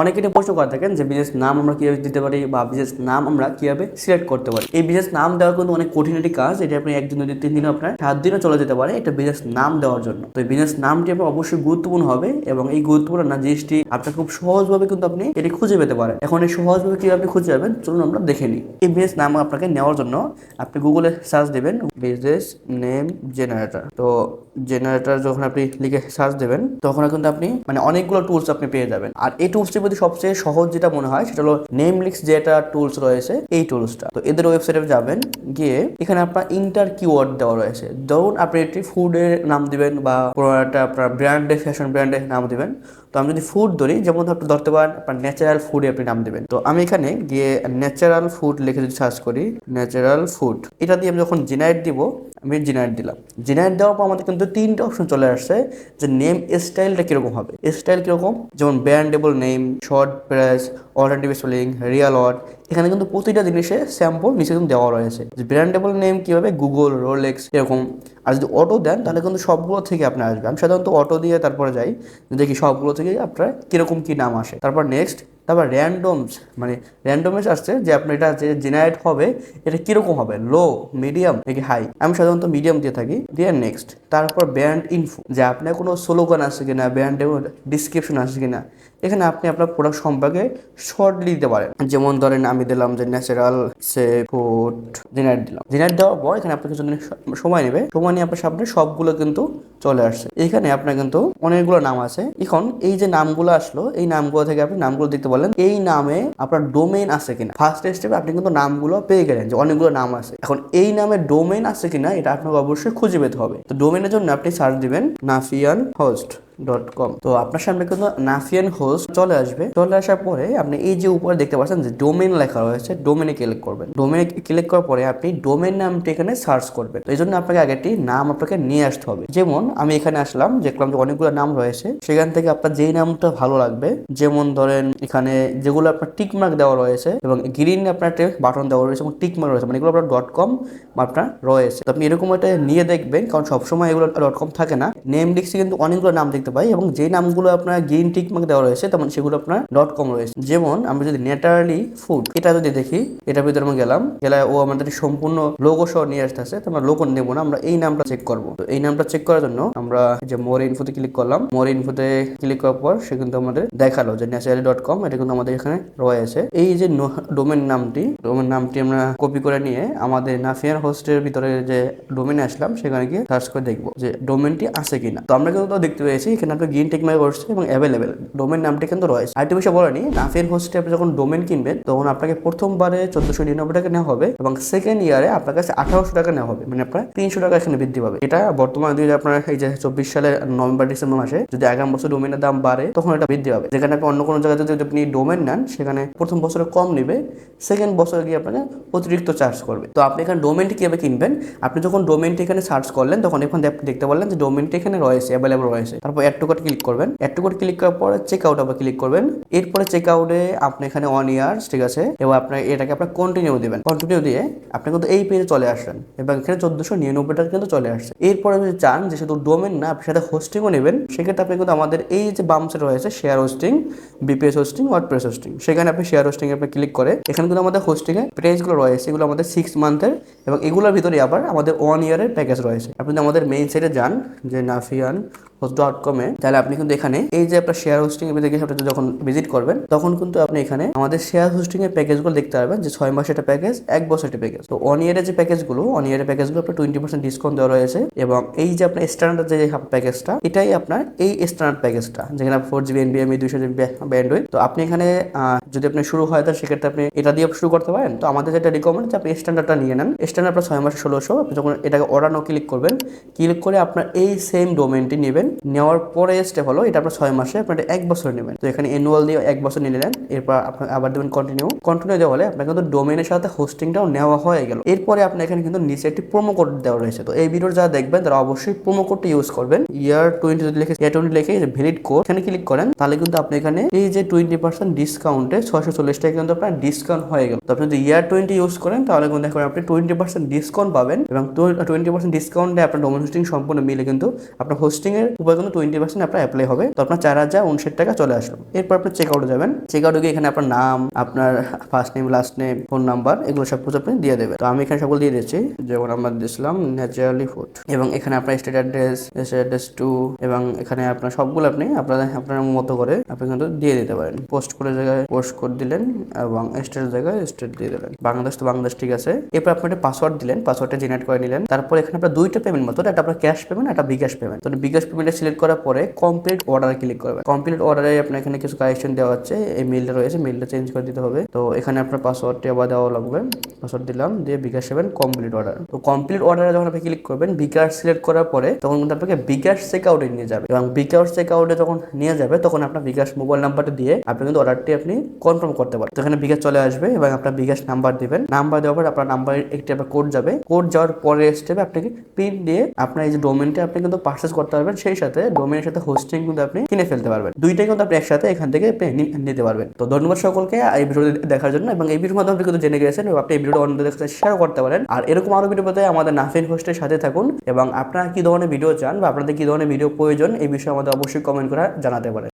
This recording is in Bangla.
অনেকে এটা প্রশ্ন করে থাকেন যে বিজনেস নাম আমরা কীভাবে দিতে পারি বা বিজনেস নাম আমরা কীভাবে সিলেক্ট করতে পারি। এই বিজনেস নাম দেওয়া কিন্তু অনেক কঠিন একটি কাজ। এটা আপনি একদিন, দুই তিন দিন আপনার সাত দিনও চলে যেতে পারে একটা বিজনেস নাম দেওয়ার জন্য। তো এই বিজনেস নামটি আপনার অবশ্যই গুরুত্বপূর্ণ হবে এবং এই গুরুত্বপূর্ণ না জিনিসটি আপনার খুব সহজভাবে কিন্তু আপনি এটি খুঁজে পেতে পারেন। এখন এই সহজভাবে কীভাবে আপনি খুঁজে পাবেন চলুন আমরা দেখে নিই। এই বিজনেস নাম আপনাকে নেওয়ার জন্য আপনি গুগলে সার্চ দেবেন বিজনেস নেম জেনারেটর তো জেনারেটর যখন আপনি লিখে সার্চ দেবেন, তখন কিন্তু আপনি মানে অনেকগুলো টুলস আপনি পেয়ে যাবেন। আর এই টুলসটির মধ্যে সবচেয়ে সহজ যেটা মনে হয় সেটা হলো নেমলিক্স যেটা টুলস রয়েছে, এই টুলসটা তো এদের ওয়েবসাইটে যাবেন, গিয়ে এখানে আপনার ইন্টার কিওয়ার্ড দেওয়া রয়েছে। ধরুন আপনি একটি ফুডের নাম দিবেন বা কোনো একটা আপনার ব্র্যান্ডে ফ্যাশন ব্র্যান্ডের নাম দিবেন। তো আমি যদি ফুড ধরি, যেমন আপনি ধরতে পারেন, আপনার ন্যাচারাল ফুডে আপনি নাম দেবেন। তো আমি এখানে গিয়ে ন্যাচারাল ফুড লিখে যদি সার্চ করি ন্যাচারাল ফুড এটা দিয়ে আমি যখন জেনারেট দিব আমি জেনারেট দিলাম। জেনারেট দেওয়ার পর আমাদের কিন্তু তিনটা অপশন চলে আসছে যে নেম স্টাইলটা কীরকম হবে। স্টাইল কীরকম? যেমন brandable name short phrase alternative spelling real word এখানে কিন্তু প্রতিটা জিনিসে স্যাম্পল নিচে কিন্তু দেওয়া রয়েছে। যে ব্র্যান্ডেবল নেম কীভাবে গুগল রোলেক্স এরকম আর যদি অটো দেন, তাহলে কিন্তু সবগুলো থেকে আপনার আসবে। আমি সাধারণত অটো দিয়ে তারপরে যাই, দেখি সবগুলো থেকে আপনার কীরকম কী নাম আসে। তারপর নেক্সট তারপর র্যান্ডমস মানে র্যান্ডমস আসছে যে আপনার এটা যে জেনারেট হবে, এটা কীরকম হবে? লো মিডিয়াম নাকি হাই আমি সাধারণত মিডিয়াম দিয়ে থাকি দিয়ে নেক্সট তারপর ব্র্যান্ড ইনফো যে আপনার কোনো স্লোগান আছে কিনা ব্র্যান্ডের ডিসক্রিপশন আছে কিনা, এখানে আপনি আপনার প্রোডাক্ট সম্পর্কে শর্টলি দিতে পারেন। যেমন ধরেন, আমি দিলাম যে ন্যাচারাল সে ফুড জেনারেট দিলাম। জেনারেট দেওয়ার পর এখানে আপনার কিছুদিন সময় নেবে। সময় নিয়ে আপনার সামনে সবগুলো কিন্তু চলে আসছে। এখানে আপনার কিন্তু অনেকগুলো নাম আছে। এখন এই যে নামগুলো আসলো, এই নামগুলো থেকে আপনি নামগুলো দেখতে পারলেন। এই নামে আপনার ডোমেইন আছে কিনা? ফার্স্ট স্টেপে আপনি কিন্তু নামগুলো পেয়ে গেলেন, যে অনেকগুলো নাম আছে। এখন এই নামে ডোমেইন আছে কিনা, এটা আপনাকে অবশ্যই খুঁজে পেতে হবে। তো ডোমেইনের জন্য আপনি সার্চ দিবেন নাফিয়ান হোস্ট ডট কম তো আপনার সামনে কিন্তু নাফিয়ান হোস্ট চলে আসবে। চলে আসার পরে আপনি এই যে উপরে দেখতে পাচ্ছেন যে ডোমেন লেখা রয়েছে ডোমেনে ক্লিক করবেন। ডোমেনে ক্লিক করার পরে আপনি ডোমেন নামটি এখানে সার্চ করবেন। তো এই জন্য আপনাকে আগে একটি নাম আপনাকে নিয়ে আসতে হবে। যেমন আমি এখানে আসলাম, দেখলাম যে অনেকগুলো নাম রয়েছে। সেখান থেকে আপনার যেই নামটা ভালো লাগবে, যেমন ধরেন এখানে যেগুলো আপনার টিক মার্ক দেওয়া রয়েছে এবং গ্রিন আপনার বাটন দেওয়া রয়েছে এবং টিক মার্ক রয়েছে মানে এগুলো আপনার ডট কম আপনার রয়েছে। তো আপনি এরকম একটা নিয়ে দেখবেন, কারণ সবসময় এগুলো ডট কম থাকে না। নেম লিখছি কিন্তু অনেকগুলো নাম দেখতে পাই এবং যে নামগুলো আপনার গ্রিন টিক মার্ক দেওয়া রয়েছে, তেমন সেগুলো আপনার ডট কম রয়েছে। যেমন আমরা যদি ন্যাচারালি ফুড এটা যদি দেখি, এটার ভিতরে আমরা গেলাম, গেলে ও আমাদের সম্পূর্ণ লোগো সহ নিয়ে আসতেছে তো আমরা লোগো নেব না, আমরা এই নামটা চেক করব। তো এই নামটা চেক করার জন্য আমরা যে মোর ইনফোতে ক্লিক করলাম মোর ইনফোতে ক্লিক করার পর সে কিন্তু আমাদের দেখাল যে ন্যাচারালি ডট কম এটা কিন্তু আমাদের এখানে রয়েছে। এই যে ডোমেন নামটি ডোমেন নামটি আমরা কপি করে নিয়ে আমাদের নাফিয়ান হোস্টের ভিতরে যে ডোমেনে আসলাম, সেখানে গিয়ে সার্চ করে দেখব যে ডোমেনটি আছে কিনা। তো আমরা কিন্তু দেখতে পেয়েছি এখানে একটা গ্রিন টেক মার্ক করছে এবং অ্যাভেলেবেল ডোমেন নামটি কিন্তু রয়েছে। আরেকটি বিষয় বলেনি নাফিয়ান হোস্টে আপনি যখন ডোমেন কিনবেন, তখন আপনাকে প্রথমবারে চোদ্দশো নিরানব্বই টাকা নেওয়া হবে এবং সেকেন্ড ইয়ারে আপনার কাছে আঠারোশো টাকা নেওয়া হবে মানে আপনার তিনশো টাকা এখানে বৃদ্ধি পাবে। এটা বর্তমানে যদি আপনার এই যে চব্বিশ সালের নভেম্বর, ডিসেম্বর মাসে যদি আগামী বছর ডোমেনের দাম বাড়ে, তখন এটা বৃদ্ধি পাবে। যেখানে আপনি অন্য কোনো জায়গাতে যদি আপনি ডোমেন নেন, সেখানে প্রথম বছরে কম নেবে সেকেন্ড বছরে গিয়ে আপনাকে অতিরিক্ত চার্জ করবে। তো আপনি এখানে ডোমেনটি কীভাবে কিনবেন? আপনি যখন ডোমেনটি এখানে সার্চ করলেন, তখন এখন দেখতে পারলেন যে ডোমেনটি এখানে রয়েছে অ্যাভেলেবল রয়েছে। তারপর অ্যাড টু কার্ট ক্লিক করবেন। অ্যাড টু কার্ট ক্লিক করার পরে চেক আউট আবার ক্লিক করবেন। এরপরে চেক আউটে আপনি এখানে ওয়ান ইয়ার্স ঠিক আছে? এবং আপনার এটাকে আপনার কন্টিনিউ দিবেন। কন্টিনিউ দিয়ে আপনি কিন্তু এই পেজে চলে আসলেন এবং এখানে চোদ্দশো নিরানব্বই টাকা কিন্তু চলে আসছে। এরপরে যদি চান যে শুধু ডোমেন না আপনি সাথে হোস্টিংও নেবেন, সেক্ষেত্রে আপনি কিন্তু আমাদের এই যে বামসে রয়েছে share hosting VPS hosting WordPress hosting সেখানে আপনি শেয়ার হোস্টিং আপনি ক্লিক করে এখানে কিন্তু আমাদের হোস্টিং এর প্রাইসগুলো রয়েছে, এগুলো আমাদের সিক্স মান্থের এবং এগুলোর ভিতরে আবার আমাদের ওয়ান ইয়ারের প্যাকেজ রয়েছে। আপনি আমাদের মেইন সাইটে যান, যে নাফিয়ান হোস্ট ডট কমে তাহলে আপনি কিন্তু এখানে এই যে আপনার শেয়ার হোস্টিং এর আপনি যখন ভিজিট করবেন, তখন কিন্তু আপনি এখানে আমাদের শেয়ার হোস্টিং এর প্যাকেজগুলো দেখতে পারবেন, যে ছয় মাসের একটা প্যাকেজ এক বছর একটা প্যাকেজ তো ওয়ান ইয়ারের যে প্যাকেজগুলো ওয়ান ইয়ারের প্যাকেজগুলো আপনার টোয়েন্টি পার্সেন্ট ডিসকাউন্ট দেওয়া রয়েছে এবং এই যে আপনার স্ট্যান্ডার্ড যে প্যাকেজটা এটাই আপনার এই স্ট্যান্ডার্ড প্যাকেজটা যেখানে ফোর জিবি এনবিএমই দুইশো জিবি ব্যান্ডউইথ তো আপনি এখানে যদি আপনি শুরু হয়, তাহলে সেক্ষেত্রে আপনি এটা দিয়ে শুরু করতে পারেন। তো আমাদের যেটা রিকমেন্ড যে আপনি স্ট্যান্ডার্ডটা নিয়ে নেন। স্ট্যান্ডার্ড আপনার ছয় মাসে ষোলোশো, আপনি যখন এটাকে অর্ডার নো ক্লিক করবেন ক্লিক করে আপনার এই সেম ডোমেনটি নেবেন। নেওয়ার পরে স্টেপ হলো, এটা আপনার ছয় মাসে আপনার এক বছর নেবেন। তো এখানে অ্যানুয়াল দিয়ে এক বছর নিয়ে নিলেন, এরপর আপনার আবার দেবেন কন্টিনিউ কন্টিনিউ দেওয়া হলে আপনার কিন্তু ডোমেনের সাথে হোস্টিংটাও নেওয়া হয়ে গেল। এরপরে আপনার এখানে কিন্তু নিচে একটি প্রোমো কোড দেওয়া রয়েছে। তো এই ভিডিওর যারা দেখবেন, তারা অবশ্যই প্রোমো কোডটা ইউজ করবেন। ইয়ার টোয়েন্টি যদি লিখে ইয়ার টোয়েন্টি লিখে ভ্যালিড কোড এখানে ক্লিক করেন, তাহলে কিন্তু আপনি এখানে এই যে টোয়েন্টি পার্সেন্ট ডিসকাউন্টে ছয়শো চল্লিশ টাকা কিন্তু আপনার ডিসকাউন্ট হয়ে গেল। তো আপনি যদি ইয়ার টোয়েন্টি ইউজ করেন, তাহলে কিন্তু দেখবেন আপনি টোয়েন্টি পার্সেন্ট ডিসকাউন্ট পাবেন এবং টোয়েন্টি পার্সেন্ট ডিসকাউন্টে আপনার ডোমেন হোস্টিং সম্পূর্ণ মিলে কিন্তু আপনার হোস্টিং কিন্তু টোয়েন্টি পার্সেন্ট আপনার অ্যাপ্লাই হবে। তো আপনার চার হাজার উনষাট টাকা চলে আসলো। এরপর আপনি চেক আউটে যাবেন। চেক আউটে গিয়ে এখানে আপনার নাম, আপনার first name last name phone number এগুলো সব কিছু আপনি দিয়ে দেবেন। তো আমি এখানে সকল দিয়ে দিচ্ছি যেমন আমরা দিয়েছিলাম ন্যাচারালি ফুড এবং এখানে আপনার state address state address two এবং এখানে আপনার সবগুলো আপনি আপনার আপনার মতো করে আপনি কিন্তু দিয়ে দিতে পারেন। পোস্ট করে জায়গায় পোস্ট করে দিলেন এবং স্টেটের জায়গায় স্টেট দিয়ে দিলেন। বাংলাদেশ তো বাংলাদেশ, ঠিক আছে। এরপর আপনি একটা পাসওয়ার্ড দিলেন পাসওয়ার্ডটা জেনারেট করে নিলেন। তারপর এখানে আপনার দুইটা পেমেন্ট মতো একটা আপনার ক্যাশ পেমেন্ট একটা বিকাশ পেমেন্ট তো বিকাশ পেমেন্টটা সিলেক্ট করার পরে কমপ্লিট অর্ডারে ক্লিক করবেন। কমপ্লিট অর্ডারে আপনার এখানে কিছু কারেকশন দেওয়া হচ্ছে। এই মেলটা রয়েছে মেলটা চেঞ্জ করে দিতে হবে। তো এখানে আপনার পাসওয়ার্ডটি আবার দেওয়া লাগবে। পাসওয়ার্ড দিলাম, দিয়ে বিকাশ সেভেন কমপ্লিট অর্ডার তো কমপ্লিট অর্ডারে যখন আপনি ক্লিক করবেন বিকাশ সিলেক্ট করার পরে তখন কিন্তু আপনাকে বিকাশ চেক আউটে নিয়ে যাবে। এবং বিকাশ চেক আউটে যখন নিয়ে যাবে, তখন আপনার বিকাশ মোবাইল নাম্বারটা দিয়ে আপনি কিন্তু অর্ডারটি আপনি কনফার্ম করতে পারেন তো এখানে বিকাশ চলে আসবে এবং আপনার বিকাশ নাম্বার দিবেন। নাম্বার দেওয়ার পর আপনার নাম্বার একটি আপনার কোড যাবে। কোড যাওয়ার পরে স্টেপে আপনাকে পিন দিয়ে আপনার এই যে ডোমেনটা আপনি কিন্তু পারচেস করতে পারবেন, সেই সাথে ডোমেনের সাথে হোস্টিং কিন্তু আপনি কিনে ফেলতে পারবেন। দুইটাই কিন্তু আপনি একসাথে এখান থেকে নিতে পারবেন। তো ধন্যবাদ সকলকে এই ভিডিও দেখার জন্য এবং এই ভিডিওর মাধ্যমে কিন্তু জেনে গেছেন এবং আপনি এই ভিডিওটা অন্যদের সাথে শেয়ার করতে পারেন। আর এরকম আরও ভিডিও পেতে আমাদের নাফিন হোস্টের সাথে থাকুন এবং আপনারা কি ধরনের ভিডিও চান বা আপনাদের কি ধরনের ভিডিও প্রয়োজন এই বিষয়ে আমাদের অবশ্যই কমেন্ট করে জানাতে পারেন।